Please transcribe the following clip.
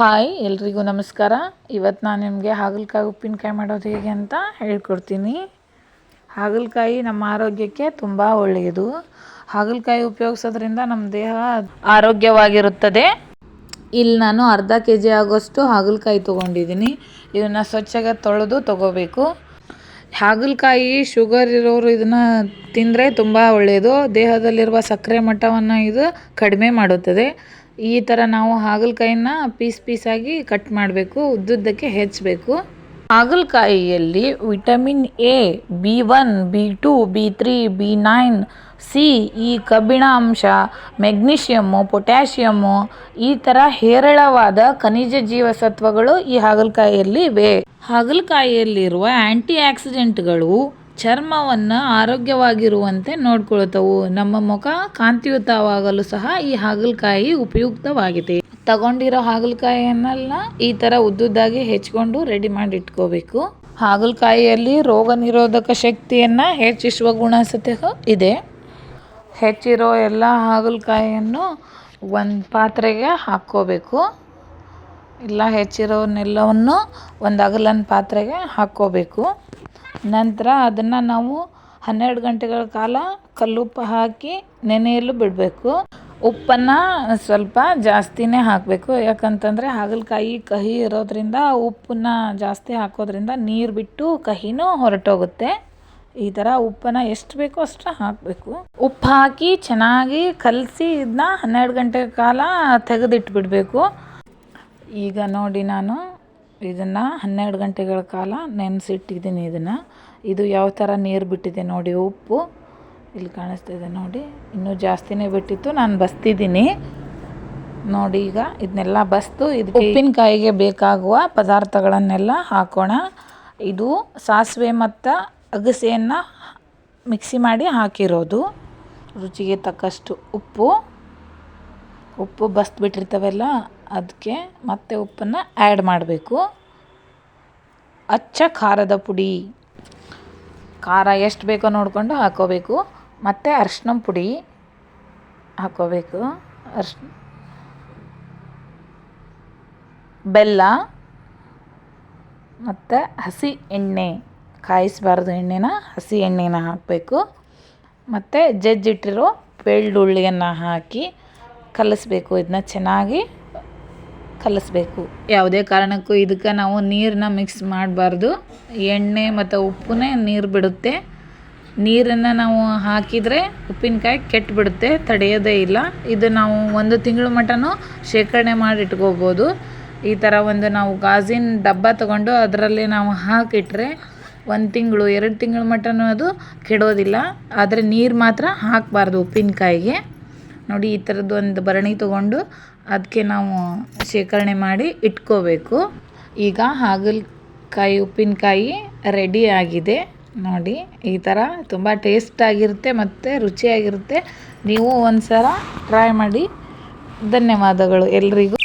Hi, ಎಲ್ರಿಗೂ ನಮಸ್ಕಾರ. ಇವತ್ತು ನಾನು ನಿಮಗೆ ಹಾಗಲಕಾಯಿ ಉಪ್ಪಿನಕಾಯಿ ಮಾಡೋದು ಹೇಗೆ ಅಂತ ಹೇಳ್ಕೊಡ್ತೀನಿ. ಹಾಗಲಕಾಯಿ ನಮ್ಮ ಆರೋಗ್ಯಕ್ಕೆ ತುಂಬ ಒಳ್ಳೆಯದು. ಹಾಗಲಕಾಯಿ ಉಪಯೋಗಿಸೋದ್ರಿಂದ ನಮ್ಮ ದೇಹ ಆರೋಗ್ಯವಾಗಿರುತ್ತದೆ. ಇಲ್ಲಿ ನಾನು ಅರ್ಧ ಕೆ ಜಿ ಆಗೋಷ್ಟು ಹಾಗಲಕಾಯಿ ತೊಗೊಂಡಿದ್ದೀನಿ. ಇದನ್ನು ಸ್ವಚ್ಛಗೆ ತೊಳೆದು ತೊಗೋಬೇಕು. ಹಾಗಲಕಾಯಿ, ಶುಗರ್ ಇರೋರು ಇದನ್ನು ತಿಂದರೆ ತುಂಬ ಒಳ್ಳೆಯದು ದೇಹದಲ್ಲಿರುವ ಸಕ್ಕರೆ ಮಟ್ಟವನ್ನು ಇದು ಕಡಿಮೆ ಮಾಡುತ್ತದೆ. ಈ ಥರ ನಾವು ಹಾಗಲಕಾಯಿನ ಪೀಸ್ ಪೀಸಾಗಿ ಕಟ್ ಮಾಡಬೇಕು, ಉದ್ದುದ್ದಕ್ಕೆ ಹೆಚ್ಚಬೇಕು. ಹಾಗಲಕಾಯಿಯಲ್ಲಿ vitamin A, B one, B two, B three B nine, C ಈ ಕಬ್ಬಿಣ ಅಂಶ ಮೆಗ್ನೀಷಿಯಮ್ಮು ಪೊಟ್ಯಾಷಿಯಮ್ಮು ಈ ಥರ ಹೇರಳವಾದ ಖನಿಜ ಜೀವಸತ್ವಗಳು ಈ ಹಾಗಲಕಾಯಿಯಲ್ಲಿ ಇವೆ ಹಾಗಲಕಾಯಿಯಲ್ಲಿರುವ ಆ್ಯಂಟಿ ಆಕ್ಸಿಡೆಂಟ್ಗಳು ಚರ್ಮವನ್ನು ಆರೋಗ್ಯವಾಗಿರುವಂತೆ ನೋಡ್ಕೊಳ್ತವು. ನಮ್ಮ ಮುಖ ಕಾಂತಿಯುತವಾಗಲು ಸಹ ಈ ಹಾಗಲಕಾಯಿ ಉಪಯುಕ್ತವಾಗಿದೆ. ತಗೊಂಡಿರೋ ಹಾಗಲಕಾಯಿಯನ್ನೆಲ್ಲ ಈ ಥರ ಉದ್ದುದ್ದಾಗಿ ಹೆಚ್ಕೊಂಡು ರೆಡಿ ಮಾಡಿ ಇಟ್ಕೋಬೇಕು. ಹಾಗಲಕಾಯಿಯಲ್ಲಿ ರೋಗ ನಿರೋಧಕ ಶಕ್ತಿಯನ್ನು ಹೆಚ್ಚಿಸುವ ಗುಣ ಇದೆ. ಹೆಚ್ಚಿರೋ ಎಲ್ಲ ಹಾಗಲಕಾಯಿಯನ್ನು ಒಂದು ಪಾತ್ರೆಗೆ ಹಾಕ್ಕೋಬೇಕು. ಇಲ್ಲ ಹೆಚ್ಚಿರೋನೆಲ್ಲವನ್ನು ಒಂದು ಅಗಲನ ಪಾತ್ರೆಗೆ ಹಾಕ್ಕೋಬೇಕು. ನಂತರ ಅದನ್ನು ನಾವು ಹನ್ನೆರಡು ಗಂಟೆಗಳ ಕಾಲ ಕಲ್ಲುಪ್ಪು ಹಾಕಿ ನೆನೆಯಲು ಬಿಡಬೇಕು. ಉಪ್ಪನ್ನು ಸ್ವಲ್ಪ ಜಾಸ್ತಿನೇ ಹಾಕಬೇಕು. ಯಾಕಂತಂದರೆ ಹಾಗಲಕಾಯಿ ಕಹಿ ಇರೋದ್ರಿಂದ ಉಪ್ಪನ್ನು ಜಾಸ್ತಿ ಹಾಕೋದ್ರಿಂದ ನೀರು ಬಿಟ್ಟು ಕಹಿನೂ ಹೊರಟೋಗುತ್ತೆ. ಈ ಥರ ಉಪ್ಪನ್ನು ಎಷ್ಟು ಬೇಕೋ ಅಷ್ಟು ಹಾಕಬೇಕು. ಉಪ್ಪು ಹಾಕಿ ಚೆನ್ನಾಗಿ ಕಲಸಿ ಇದನ್ನ ಹನ್ನೆರಡು ಗಂಟೆ ಕಾಲ ತೆಗೆದಿಟ್ಬಿಡಬೇಕು. ಈಗ ನೋಡಿ ನಾನು ಇದನ್ನು ಹನ್ನೆರಡು ಗಂಟೆಗಳ ಕಾಲ ನೆನೆಸಿಟ್ಟಿದ್ದೀನಿ ಇದನ್ನು. ಇದು ಯಾವ ಥರ ನೀರು ಬಿಟ್ಟಿದೆ ನೋಡಿ ಉಪ್ಪು. ಇಲ್ಲಿ ಕಾಣಿಸ್ತಿದೆ ನೋಡಿ. ಇನ್ನೂ ಜಾಸ್ತಿನೇ ಬಿಟ್ಟಿತ್ತು. ನಾನು ಬಸ್ತಿದ್ದೀನಿ. ನೋಡಿ ಈಗ ಇದನ್ನೆಲ್ಲ ಬಸ್ತು. ಇದು ಉಪ್ಪಿನಕಾಯಿಗೆ ಬೇಕಾಗುವ ಪದಾರ್ಥಗಳನ್ನೆಲ್ಲ ಹಾಕೋಣ. ಇದು ಸಾಸಿವೆ ಮತ್ತು ಅಗಸೆಯನ್ನು ಮಿಕ್ಸಿ ಮಾಡಿ ಹಾಕಿರೋದು. ರುಚಿಗೆ ತಕ್ಕಷ್ಟು ಉಪ್ಪು. ಉಪ್ಪು ಬಸ್ಬಿಟ್ಟಿರ್ತವೆಲ್ಲ ಅದಕ್ಕೆ ಮತ್ತೆ ಉಪ್ಪನ್ನು ಆ್ಯಡ್ ಮಾಡಬೇಕು. ಅಚ್ಚ ಖಾರದ ಪುಡಿ. ಖಾರ ಎಷ್ಟು ಬೇಕೋ ನೋಡಿಕೊಂಡು ಹಾಕೋಬೇಕು. ಮತ್ತು ಅರ್ಶಿನ ಪುಡಿ ಹಾಕೋಬೇಕು ಅರ್ಶ್, ಬೆಲ್ಲ ಮತ್ತು ಹಸಿ ಎಣ್ಣೆ, ಕಾಯಿಸಬಾರ್ದು ಎಣ್ಣೆನ ಹಸಿ ಎಣ್ಣೆನ ಹಾಕಬೇಕು. ಮತ್ತು ಜಜ್ಜಿಟ್ಟಿರೋ ಬೆಳ್ಳುಳ್ಳಿಯನ್ನು ಹಾಕಿ ಕಲಿಸ್ಬೇಕು ಇದನ್ನ ಚೆನ್ನಾಗಿ ಕಲಿಸ್ಬೇಕು. ಯಾವುದೇ ಕಾರಣಕ್ಕೂ ಇದಕ್ಕೆ ನಾವು ನೀರನ್ನ ಮಿಕ್ಸ್ ಮಾಡಬಾರ್ದು. ಎಣ್ಣೆ ಮತ್ತು ಉಪ್ಪನ್ನೇ ನೀರು ಬಿಡುತ್ತೆ. ನೀರನ್ನು ನಾವು ಹಾಕಿದರೆ ಉಪ್ಪಿನಕಾಯಿ ಕೆಟ್ಟುಬಿಡುತ್ತೆ ತಡೆಯೋದೇ ಇಲ್ಲ. ಇದು ನಾವು ಒಂದು ತಿಂಗಳು ಮಟನೂ ಶೇಖರಣೆ ಮಾಡಿ ಇಟ್ಕೋಬೋದು ಈ ಥರ ಒಂದು ನಾವು ಗಾಜಿನ ಡಬ್ಬ ತಗೊಂಡು ಅದರಲ್ಲಿ ನಾವು ಹಾಕಿಟ್ರೆ ಒಂದು ತಿಂಗಳು, ಎರಡು ತಿಂಗಳು ಮಟನೂ ಅದು ಕೆಡೋದಿಲ್ಲ. ಆದರೆ ನೀರು ಮಾತ್ರ ಹಾಕಬಾರ್ದು ಉಪ್ಪಿನಕಾಯಿಗೆ. ನೋಡಿ, ಈ ಥರದ್ದು ಒಂದು ಭರಣಿ ತೊಗೊಂಡು ಅದಕ್ಕೆ ನಾವು ಶೇಖರಣೆ ಮಾಡಿ ಇಟ್ಕೋಬೇಕು. ಈಗ ಹಾಗಲಕಾಯಿ ಉಪ್ಪಿನಕಾಯಿ ರೆಡಿ ಆಗಿದೆ. ನೋಡಿ ಈ ಥರ ತುಂಬ ಟೇಸ್ಟಾಗಿರುತ್ತೆ ಮತ್ತು ರುಚಿಯಾಗಿರುತ್ತೆ. ನೀವು ಒಂದು ಸಲ ಟ್ರೈ ಮಾಡಿ. ಧನ್ಯವಾದಗಳು ಎಲ್ರಿಗೂ.